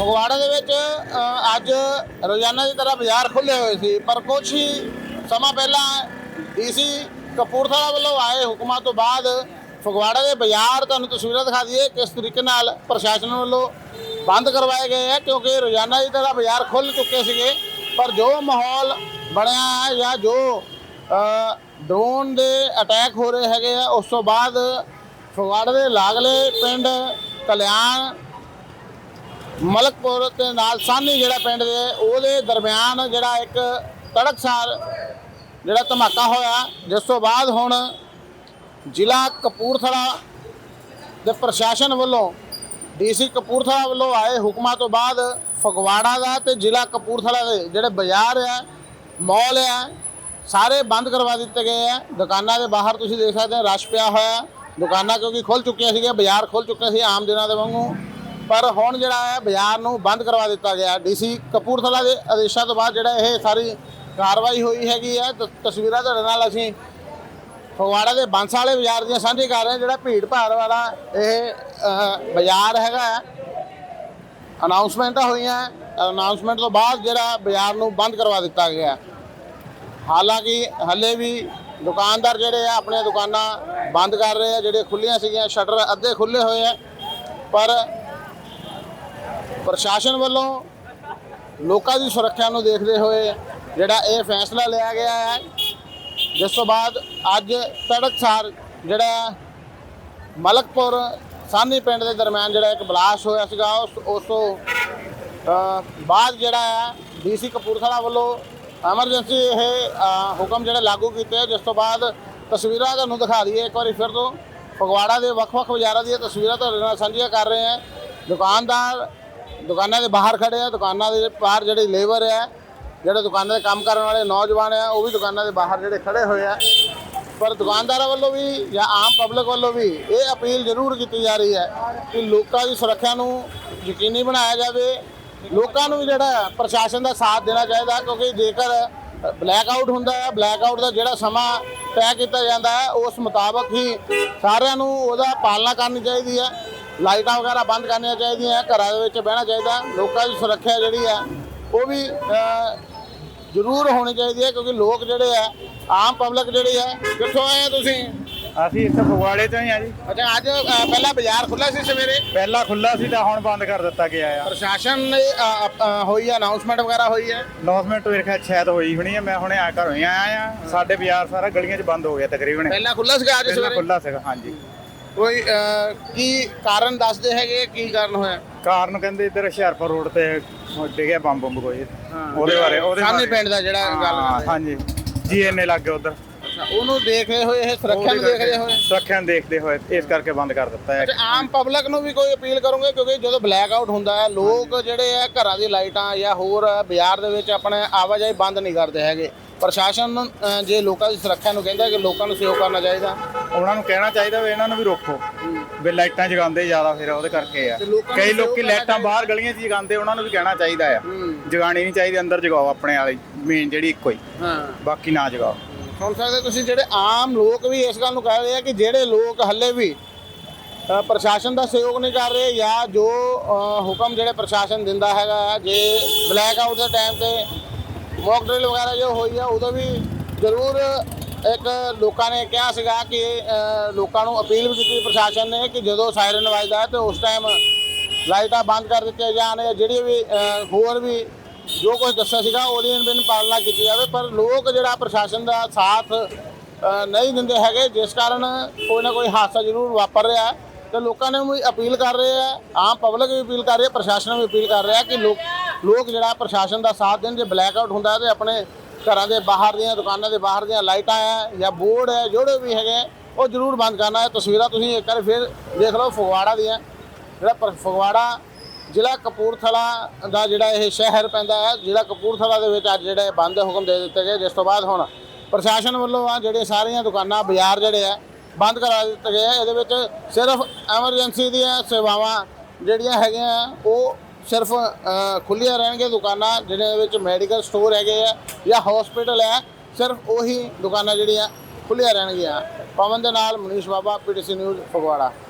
ਫਗਵਾੜਾ ਦੇ ਵਿੱਚ ਅੱਜ ਰੋਜ਼ਾਨਾ ਦੀ ਤਰ੍ਹਾਂ ਬਾਜ਼ਾਰ ਖੁੱਲੇ ਹੋਏ ਸੀ, ਪਰ ਕੁਝ ਹੀ ਸਮਾਂ ਪਹਿਲਾਂ ਡੀਸੀ ਕਪੂਰਥਲਾ ਵੱਲੋਂ ਆਏ ਹੁਕਮਾਂ ਤੋਂ ਬਾਅਦ ਫਗਵਾੜਾ ਦੇ ਬਾਜ਼ਾਰ ਤੁਹਾਨੂੰ ਤਸਵੀਰਾਂ ਦਿਖਾ ਦਈਏ ਕਿਸ ਤਰੀਕੇ ਨਾਲ ਪ੍ਰਸ਼ਾਸਨ ਵੱਲੋਂ ਬੰਦ ਕਰਵਾਏ ਗਏ ਹੈ ਕਿਉਂਕਿ ਰੋਜ਼ਾਨਾ ਦੀ ਤਰ੍ਹਾਂ ਬਾਜ਼ਾਰ ਖੁੱਲ ਚੁੱਕੇ ਸੀਗੇ, ਪਰ ਜੋ ਮਾਹੌਲ ਬਣਿਆ ਹੈ ਜਾਂ ਜੋ ਡਰੋਨ ਦੇ ਅਟੈਕ ਹੋ ਰਹੇ ਹੈਗੇ ਆ, ਉਸ ਤੋਂ ਬਾਅਦ ਫਗਵਾੜਾ ਦੇ ਲਾਗਲੇ ਪਿੰਡ ਕਲਿਆਣ ਮਲਕਪੁਰ ਤੇ ਨਾਲ ਸਾਨੀ ਜਿਹੜਾ ਪਿੰਡ ਦੇ, ਉਹਦੇ ਦਰਮਿਆਨ ਜਿਹੜਾ ਇੱਕ ਤੜਕਸਾਰ ਜਿਹੜਾ ਧਮਾਕਾ ਹੋਇਆ, ਜਿਸ ਤੋਂ ਬਾਅਦ ਹੁਣ ਜ਼ਿਲ੍ਹਾ ਕਪੂਰਥਲਾ ਦੇ ਪ੍ਰਸ਼ਾਸਨ ਵੱਲੋਂ ਡੀਸੀ ਕਪੂਰਥਲਾ ਵੱਲੋਂ ਆਏ ਹੁਕਮਾਂ ਤੋਂ ਬਾਅਦ ਫਗਵਾੜਾ ਦਾ ਤੇ ਜ਼ਿਲ੍ਹਾ ਕਪੂਰਥਲਾ ਦੇ ਜਿਹੜੇ ਬਾਜ਼ਾਰ ਆ, ਮਾਲ ਆ, ਸਾਰੇ ਬੰਦ ਕਰਵਾ ਦਿੱਤੇ ਗਏ ਆ। ਦੁਕਾਨਾਂ ਦੇ ਬਾਹਰ ਤੁਸੀਂ ਦੇਖ ਸਕਦੇ ਹੋ, ਰਸ਼ ਪਿਆ ਹੋਇਆ। ਦੁਕਾਨਾਂ ਕਿਉਂਕਿ ਖੁੱਲ ਚੁੱਕੀਆਂ ਸੀਗੀਆਂ, ਬਾਜ਼ਾਰ ਖੁੱਲ ਚੁੱਕੇ ਸੀ ਆਮ ਦਿਨਾਂ ਦੇ ਵਾਂਗੂ। ਪਰ ਹੁਣ ਜਿਹੜਾ ਹੈ, ਬਾਜ਼ਾਰ ਨੂੰ ਬੰਦ ਕਰਵਾ ਦਿੱਤਾ ਗਿਆ ਡੀਸੀ ਕਪੂਰਥਲਾ ਦੇ ਆਦੇਸ਼ਾਂ ਤੋਂ ਬਾਅਦ ਜਿਹੜਾ ਇਹ ਸਾਰੀ ਕਾਰਵਾਈ ਹੋਈ ਹੈਗੀ ਹੈ। ਤਸਵੀਰਾਂ ਤੁਹਾਡੇ ਨਾਲ ਅਸੀਂ ਫਗਵਾੜਾ ਦੇ ਬਾਂਸਾ ਵਾਲੇ ਬਾਜ਼ਾਰ ਦੀਆਂ ਸਾਂਝੀ ਕਰ ਰਹੇ ਜਿਹੜਾ ਭੀੜ ਭਾੜ ਵਾਲਾ ਇਹ ਬਾਜ਼ਾਰ ਹੈਗਾ ਹੈ। ਅਨਾਉਂਸਮੈਂਟਾਂ ਹੋਈਆਂ ਅਨਾਉਂਸਮੈਂਟ ਤੋਂ ਬਾਅਦ ਜਿਹੜਾ ਬਾਜ਼ਾਰ ਨੂੰ ਬੰਦ ਕਰਵਾ ਦਿੱਤਾ ਗਿਆ ਹਾਲਾਂਕਿ ਹੱਲੇ ਵੀ ਦੁਕਾਨਦਾਰ ਜਿਹੜੇ ਆ, ਆਪਣੀਆਂ ਦੁਕਾਨਾਂ ਬੰਦ ਕਰ ਰਹੇ ਆ ਜਿਹੜੇ ਖੁੱਲੀਆਂ ਸੀਗੀਆਂ, ਸ਼ਟਰ ਅੱਧੇ ਖੁੱਲੇ ਹੋਏ ਆ। ਪਰ ਪ੍ਰਸ਼ਾਸਨ ਵੱਲੋਂ ਲੋਕਾਂ ਦੀ ਸੁਰੱਖਿਆ ਨੂੰ ਦੇਖਦੇ ਹੋਏ ਜਿਹੜਾ ਇਹ ਫੈਸਲਾ ਲਿਆ ਗਿਆ ਹੈ, ਜਿਸ ਤੋਂ ਬਾਅਦ ਅੱਜ ਤੜਕਸਾਰ ਜਿਹੜਾ ਮਲਕਪੁਰ ਸਾਨੀ ਪਿੰਡ ਦੇ ਦਰਮਿਆਨ ਜਿਹੜਾ ਇੱਕ ਬਲਾਸਟ ਹੋਇਆ ਸੀਗਾ, ਉਸ ਉਸ ਤੋਂ ਬਾਅਦ ਜਿਹੜਾ ਹੈ, ਡੀਸੀ ਕਪੂਰਥਲਾ ਵੱਲੋਂ ਐਮਰਜੈਂਸੀ ਇਹ ਹੁਕਮ ਜਿਹੜੇ ਲਾਗੂ ਕੀਤੇ ਜਿਸ ਤੋਂ ਬਾਅਦ ਤਸਵੀਰਾਂ ਤੁਹਾਨੂੰ ਦਿਖਾ ਦਈਏ। ਇੱਕ ਵਾਰੀ ਫਿਰ ਤੋਂ ਫਗਵਾੜਾ ਦੇ ਵੱਖ-ਵੱਖ ਬਾਜ਼ਾਰਾਂ ਦੀਆਂ ਤਸਵੀਰਾਂ ਤੁਹਾਡੇ ਨਾਲ ਸਾਂਝੀਆਂ ਕਰ ਰਹੇ ਹਾਂ। ਦੁਕਾਨਦਾਰ ਦੁਕਾਨਾਂ ਦੇ ਬਾਹਰ ਖੜੇ ਆ, ਦੁਕਾਨਾਂ ਦੇ ਬਾਹਰ ਜਿਹੜੇ ਲੇਬਰ ਹੈ ਜਿਹੜੇ ਦੁਕਾਨਾਂ ਦੇ ਕੰਮ ਕਰਨ ਵਾਲੇ ਨੌਜਵਾਨ ਆ, ਉਹ ਵੀ ਦੁਕਾਨਾਂ ਦੇ ਬਾਹਰ ਜਿਹੜੇ ਖੜੇ ਹੋਏ ਆ। ਪਰ ਦੁਕਾਨਦਾਰਾਂ ਵੱਲੋਂ ਵੀ ਜਾਂ ਆਮ ਪਬਲਿਕ ਵੱਲੋਂ ਵੀ ਇਹ ਅਪੀਲ ਜ਼ਰੂਰ ਕੀਤੀ ਜਾ ਰਹੀ ਹੈ ਕਿ ਲੋਕਾਂ ਦੀ ਸੁਰੱਖਿਆ ਨੂੰ ਯਕੀਨੀ ਬਣਾਇਆ ਜਾਵੇ। ਲੋਕਾਂ ਨੂੰ ਵੀ ਜਿਹੜਾ ਪ੍ਰਸ਼ਾਸਨ ਦਾ ਸਾਥ ਦੇਣਾ ਚਾਹੀਦਾ, ਕਿਉਂਕਿ ਜੇਕਰ ਬਲੈਕ ਆਊਟ ਹੁੰਦਾ ਹੈ ਬਲੈਕ ਆਊਟ ਦਾ ਜਿਹੜਾ ਸਮਾਂ ਤੈਅ ਕੀਤਾ ਜਾਂਦਾ ਹੈ, ਉਸ ਮੁਤਾਬਕ ਹੀ ਸਾਰਿਆਂ ਨੂੰ ਉਹਦਾ ਪਾਲਣਾ ਕਰਨੀ ਚਾਹੀਦੀ ਹੈ। ਲਾਈਟਾਂ ਵਗੈਰਾ ਬੰਦ ਕਰਨੀਆਂ ਚਾਹੀਦੀਆਂ ਘਰਾਂ ਦੇ ਵਿੱਚ ਬਹਿਣਾ ਚਾਹੀਦਾ ਲੋਕਾਂ ਦੀ ਸੁਰੱਖਿਆ ਜਿਹੜੀ ਹੈ ਉਹ ਵੀ ਜ਼ਰੂਰ ਹੋਣੀ ਚਾਹੀਦੀ ਹੈ ਕਿਉਂਕਿ ਲੋਕ ਜਿਹੜੇ ਆ ਆਮ ਪਬਲਿਕ ਜਿਹੜੀ ਹੈ ਕਿੱਥੋਂ ਆਏ ਆ ਤੁਸੀਂ? ਅਸੀਂ ਇੱਥੇ ਫਗਵਾੜੇ ਤੋਂ ਹੀ ਆ ਜੀ। ਅੱਛਾ ਅੱਜ ਪਹਿਲਾਂ ਬਾਜ਼ਾਰ ਖੁੱਲਾ ਸੀ ਸਵੇਰੇ? ਪਹਿਲਾਂ ਖੁੱਲਾ ਸੀ ਤਾਂ ਹੁਣ ਬੰਦ ਕਰ ਦਿੱਤਾ ਗਿਆ ਆ। ਪ੍ਰਸ਼ਾਸਨ ਨੇ ਹੋਈ ਹੈ ਅਨਾਉਂਸਮੈਂਟ ਵਗੈਰਾ ਹੋਈ ਹੈ? ਅਨਾਉਂਸਮੈਂਟ ਮੇਰੇ ਖਿਆਲ ਸ਼ਾਇਦ ਹੋਈ ਹੋਣੀ ਆ ਮੈਂ ਹੁਣੇ ਆ ਘਰੋਂ ਹੀ ਆਇਆ ਆ। ਸਾਡੇ ਬਾਜ਼ਾਰ ਸਾਰਾ ਗਲੀਆਂ 'ਚ ਬੰਦ ਹੋ ਗਿਆ ਤਕਰੀਬਨ। ਪਹਿਲਾਂ ਖੁੱਲਾ ਸੀਗਾ ਅੱਜ ਸਵੇਰੇ? ਖੁੱਲਾ ਸੀਗਾ ਹਾਂਜੀ। ਕੋਈ ਕੀ ਕਾਰਨ ਦੱਸਦੇ ਹੈਗੇ? ਕੀ ਕਾਰਨ ਹੋਇਆ? ਕਾਰਨ ਕਹਿੰਦੇ ਇੱਧਰ ਹੁਸ਼ਿਆਰਪੁਰ ਰੋਡ ਤੇ ਡਿੱਗਿਆ ਬੰਬ ਬੰਬ ਕੋਈ। ਹਾਂ। ਉਹਦੇ ਬਾਰੇ ਉਹਦੇ ਸਾਹਮਣੇ ਬਾਰੇ। ਪਿੰਡ ਦਾ ਜਿਹੜਾ ਗੱਲ ਹਾਂ, ਕਰਦੇ। ਹਾਂਜੀ। ਜੀ ਇੰਨੇ ਲੱਗ ਗਏ ਉਧਰ। ਅੱਛਾ, ਉਹਨੂੰ ਦੇਖਦੇ ਹੋਏ ਇਹ ਸੁਰੱਖਿਆ ਨੂੰ ਦੇਖਦੇ ਹੋਏ? ਸੁਰੱਖਿਆ ਨੂੰ ਦੇਖਦੇ ਹੋਏ ਇਸ ਕਰਕੇ ਬੰਦ ਕਰ ਦਿੱਤਾ ਹੈ। ਅੱਛਾ ਆਮ ਪਬਲਿਕ ਨੂੰ ਵੀ ਕੋਈ ਅਪੀਲ ਕਰੋਗੇ? ਕਿਉਂਕਿ ਜਦੋਂ ਬਲੈਕ ਆਊਟ ਹੁੰਦਾ ਹੈ ਲੋਕ ਜਿਹੜੇ ਆ ਘਰਾਂ ਦੀ ਲਾਈਟਾਂ ਜਾਂ ਹੋਰ ਬਾਜ਼ਾਰ ਦੇ ਵਿੱਚ ਆਪਣੇ ਆਵਾਜਾਈ ਬੰਦ ਨਹੀਂ ਕਰਦੇ ਹੈਗੇ। ਪ੍ਰਸ਼ਾਸਨ ਅ, ਜੇ ਲੋਕਾਂ ਦੀ ਸੁਰੱਖਿਆ ਨੂੰ ਕਹਿੰਦਾ ਕਿ ਲੋਕਾਂ ਨੂੰ ਸਹਿਯੋਗ ਕਰਨਾ ਚਾਹੀਦਾ। ਉਹਨਾਂ ਨੂੰ ਕਹਿਣਾ ਚਾਹੀਦਾ ਵੀ ਇਹਨਾਂ ਨੂੰ ਵੀ ਰੋਕੋ। ਵੀ ਲਾਈਟਾਂ ਜਗਾਉਂਦੇ ਜ਼ਿਆਦਾ ਫਿਰ ਉਹਦੇ ਕਰਕੇ ਆ। ਤੇ ਲੋਕਾਂ ਨੂੰ ਕਈ ਲੋਕੀ ਲਾਈਟਾਂ ਬਾਹਰ ਗਲੀਆਂ 'ਚ ਜਗਾਉਂਦੇ ਉਹਨਾਂ ਨੂੰ ਵੀ ਕਹਿਣਾ ਚਾਹੀਦਾ ਆ। ਹੂੰ। ਜਗਾਣੀ ਨਹੀਂ ਚਾਹੀਦੀ ਅੰਦਰ ਜਗਾਓ ਆਪਣੇ ਵਾਲੀ ਮੇਨ ਜਿਹੜੀ ਇੱਕੋ ਹੀ। ਹਾਂ। ਬਾਕੀ ਨਾ ਜਗਾਓ। ਸੁਣ ਸਕਦੇ ਤੁਸੀਂ ਜਿਹੜੇ ਆਮ ਲੋਕ ਵੀ ਇਸ ਗੱਲ ਨੂੰ ਕਹਿ ਰਹੇ ਆ ਕਿ ਜਿਹੜੇ ਲੋਕ ਹੱਲੇ ਵੀ ਅ, ਪ੍ਰਸ਼ਾਸਨ ਦਾ ਸਹਿਯੋਗ ਨਹੀਂ ਕਰ ਰਹੇ ਜਾਂ ਜੋ ਅ, ਹੁਕਮ ਜਿਹੜੇ ਪ੍ਰਸ਼ਾਸਨ ਦਿੰਦਾ ਹੈਗਾ ਜੇ ਬਲੈਕ ਆਊਟ ਦੇ ਟਾਈਮ ਤੇ ਮੌਕ ਡਰਿਲ ਵਗੈਰਾ ਜੋ ਹੋਈ ਆ, ਉਦੋਂ ਵੀ ਜ਼ਰੂਰ ਇੱਕ ਲੋਕਾਂ ਨੇ ਕਿਹਾ ਸੀਗਾ ਕਿ ਲੋਕਾਂ ਨੂੰ ਅਪੀਲ ਵੀ ਕੀਤੀ ਪ੍ਰਸ਼ਾਸਨ ਨੇ ਕਿ ਜਦੋਂ ਸਾਇਰਨ ਵੱਜਦਾ ਹੈ ਤੇ ਉਸ ਟਾਈਮ ਲਾਈਟਾਂ ਬੰਦ ਕਰ ਦਿੱਤੀਆਂ ਜਾਣ ਜਾਂ ਜਿਹੜੀ ਵੀ ਹੋਰ ਵੀ ਜੋ ਕੁਝ ਦੱਸਿਆ ਸੀਗਾ ਉਹਦੀ ਬਿਨ ਪਾਲਣਾ ਕੀਤੀ ਜਾਵੇ। ਪਰ ਲੋਕ ਜਿਹੜਾ ਪ੍ਰਸ਼ਾਸਨ ਦਾ ਸਾਥ ਨਹੀਂ ਦਿੰਦੇ ਹੈਗੇ, ਜਿਸ ਕਾਰਨ ਕੋਈ ਨਾ ਕੋਈ ਹਾਦਸਾ ਜ਼ਰੂਰ ਵਾਪਰ ਰਿਹਾ ਹੈ। ਤੇ ਲੋਕਾਂ ਨੇ ਵੀ ਅਪੀਲ ਕਰ ਰਹੇ ਆ, ਆਮ ਪਬਲਿਕ ਵੀ ਅਪੀਲ ਕਰ ਰਹੀ ਹੈ, ਪ੍ਰਸ਼ਾਸਨ ਵੀ ਅਪੀਲ ਕਰ ਰਿਹਾ ਕਿ ਲੋਕ ਲੋਕ ਜਿਹੜਾ ਪ੍ਰਸ਼ਾਸਨ ਦਾ ਸਾਥ ਦੇਣ, ਜੇ ਬਲੈਕ ਆਊਟ ਹੁੰਦਾ ਤੇ ਆਪਣੇ ਘਰਾਂ ਦੇ ਬਾਹਰ ਦੀਆਂ, ਦੁਕਾਨਾਂ ਦੇ ਬਾਹਰ ਦੀਆਂ ਲਾਈਟਾਂ ਹੈ ਜਾਂ ਬੋਰਡ ਹੈ ਜਿਹੜੇ ਵੀ ਹੈਗੇ ਉਹ ਜ਼ਰੂਰ ਬੰਦ ਕਰਨਾ ਹੈ ਤਸਵੀਰਾਂ ਤੁਸੀਂ ਇੱਕ ਵਾਰ ਫਿਰ ਦੇਖ ਲਓ ਫਗਵਾੜਾ ਦੀਆਂ। ਜਿਹੜਾ ਫਗਵਾੜਾ ਜ਼ਿਲ੍ਹਾ ਕਪੂਰਥਲਾ ਦਾ ਜਿਹੜਾ ਇਹ ਸ਼ਹਿਰ ਪੈਂਦਾ ਹੈ ਜ਼ਿਲ੍ਹਾ ਕਪੂਰਥਲਾ ਦੇ ਵਿੱਚ ਅੱਜ ਜਿਹੜੇ ਬੰਦ ਦੇ ਹੁਕਮ ਦੇ ਦਿੱਤੇ ਗਏ, ਜਿਸ ਤੋਂ ਬਾਅਦ ਹੁਣ ਪ੍ਰਸ਼ਾਸਨ ਵੱਲੋਂ ਆ ਜਿਹੜੇ ਸਾਰੀਆਂ ਦੁਕਾਨਾਂ, ਬਾਜ਼ਾਰ ਜਿਹੜੇ ਆ ਬੰਦ ਕਰਾ ਦਿੱਤੇ ਗਏ ਆ ਇਹਦੇ ਵਿੱਚ ਸਿਰਫ ਐਮਰਜੈਂਸੀ ਦੀਆਂ ਸੇਵਾਵਾਂ ਜਿਹੜੀਆਂ ਹੈਗੀਆਂ ਉਹ ਸਿਰਫ ਅ, ਖੁੱਲੀਆਂ ਰਹਿਣਗੇ ਦੁਕਾਨਾਂ ਜਿਹਦੇ ਵਿੱਚ ਮੈਡੀਕਲ ਸਟੋਰ ਹੈਗੇ ਆ ਜਾਂ ਹਸਪੀਟਲ ਹੈ ਸਿਰਫ ਉਹੀ ਦੁਕਾਨਾਂ ਜਿਹੜੀਆਂ ਖੁੱਲੀਆਂ ਰਹਿਣਗੀਆਂ। ਪਵਨ ਦੇ ਨਾਲ ਮਨੀਸ਼ ਬਾਬਾ ਪੀਟੀਸੀ ਨਿਊਜ਼ ਫਗਵਾੜਾ।